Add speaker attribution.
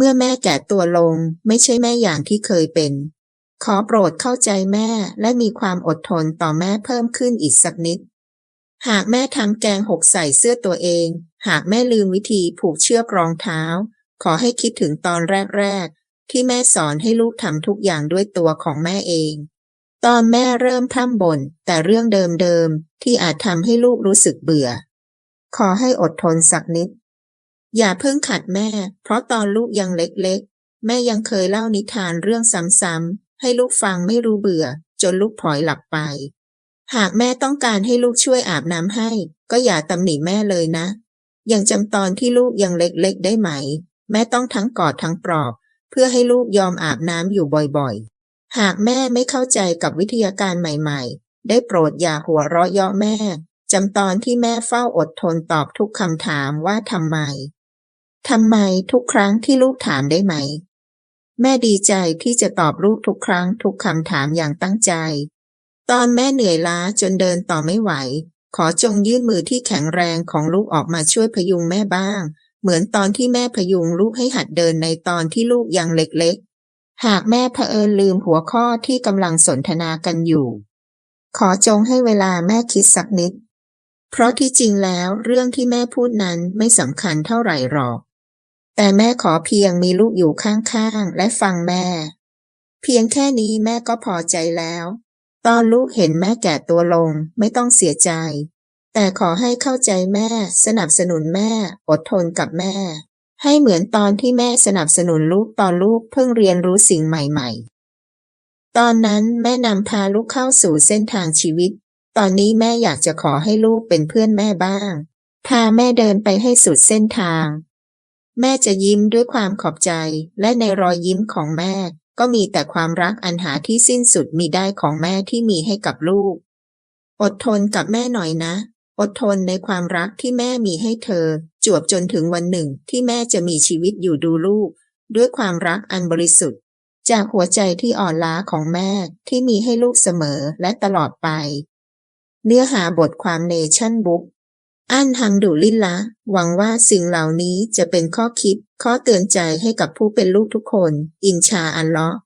Speaker 1: เมื่อแม่แก่ตัวลงไม่ใช่แม่อย่างที่เคยเป็น ขอโปรดเข้าใจแม่และมีความอดทนต่อแม่เพิ่มขึ้นอีกสักนิด หากแม่ทำแกงหกใส่เสื้อตัวเอง หากแม่ลืมวิธีผูกเชือกรองเท้า ขอให้คิดถึงตอนแรก ๆ ที่แม่สอนให้ลูกทำทุกอย่างด้วยตัวของแม่เอง ตอนแม่เริ่มพร่ำบ่นแต่เรื่องเดิมๆที่อาจทำให้ลูกรู้สึกเบื่อ ขอให้อดทนสักนิด อย่าเพิ่งขัดแม่ เพราะตอนลูกยังเล็กๆ แม่ยังเคยเล่านิทานเรื่องซ้ำๆ ให้ลูกฟังไม่รู้เบื่อ จนลูกพลอยหลับไป หากแม่ต้องการให้ลูกช่วยอาบน้ำให้ ก็อย่าตำหนิแม่เลยนะ ยังจำตอนที่ลูกยังเล็กๆ ได้ไหม แม่ต้องทั้งกอดทั้งปลอบ เพื่อให้ลูกยอมอาบน้ำอยู่บ่อยๆ หากแม่ไม่เข้าใจกับวิทยาการใหม่ๆ ได้โปรดอย่าหัวเราะเยาะแม่จำตอนที่แม่เฝ้าอดทนตอบทุกคำถามว่าทำไม ทำไมทุกครั้งที่ลูกถามได้ไหม แม่ดีใจที่จะตอบลูกทุกครั้งทุกคำถามอย่างตั้งใจ ตอนแม่เหนื่อยล้าจนเดินต่อไม่ไหว ขอจงยื่นมือที่แข็งแรงของลูกออกมาช่วยพยุงแม่บ้าง เหมือนตอนที่แม่พยุงลูกให้หัดเดินในตอนที่ลูกยังเล็กๆ หากแม่เผอิญลืมหัวข้อที่กำลังสนทนากันอยู่ ขอจงให้เวลาแม่คิดสักนิด เพราะที่จริงแล้วเรื่องที่แม่พูดนั้นไม่สำคัญเท่าไหร่หรอก แต่แม่ขอเพียงมีลูกอยู่ข้างๆ และฟังแม่ เพียงแค่นี้แม่ก็พอใจแล้ว ตอนลูกเห็นแม่แก่ตัวลงไม่ต้องเสียใจ แต่ขอให้เข้าใจแม่ สนับสนุนแม่ อดทนกับแม่ ให้เหมือนตอนที่แม่สนับสนุนลูกตอนลูกเพิ่งเรียนรู้สิ่งใหม่ๆ ตอนนั้นแม่นำพาลูกเข้าสู่เส้นทางชีวิต ตอนนี้แม่อยากจะขอให้ลูกเป็นเพื่อนแม่บ้าง พาแม่เดินไปให้สุดเส้นทาง แม่จะยิ้มด้วยความขอบใจ และในรอยยิ้มของแม่ ก็มีแต่ความรักอันหาที่สิ้นสุดมีได้ของแม่ที่มีให้กับลูก อดทนกับแม่หน่อยนะ อดทนในความรักที่แม่มีให้เธอ จวบจนถึงวันหนึ่งที่แม่จะมีชีวิตอยู่ดูลูก ด้วยความรักอันบริสุทธิ์ จากหัวใจที่อ่อนล้าของแม่ที่มีให้ลูกเสมอและตลอดไป เนื้อหาบทความเนชั่นบุ๊ก อันฮังดูลินละ หวังว่าสิ่งเหล่านี้จะเป็นข้อคิด ข้อเตือนใจให้กับผู้เป็นลูกทุกคน อินชาอัลเลอฮ์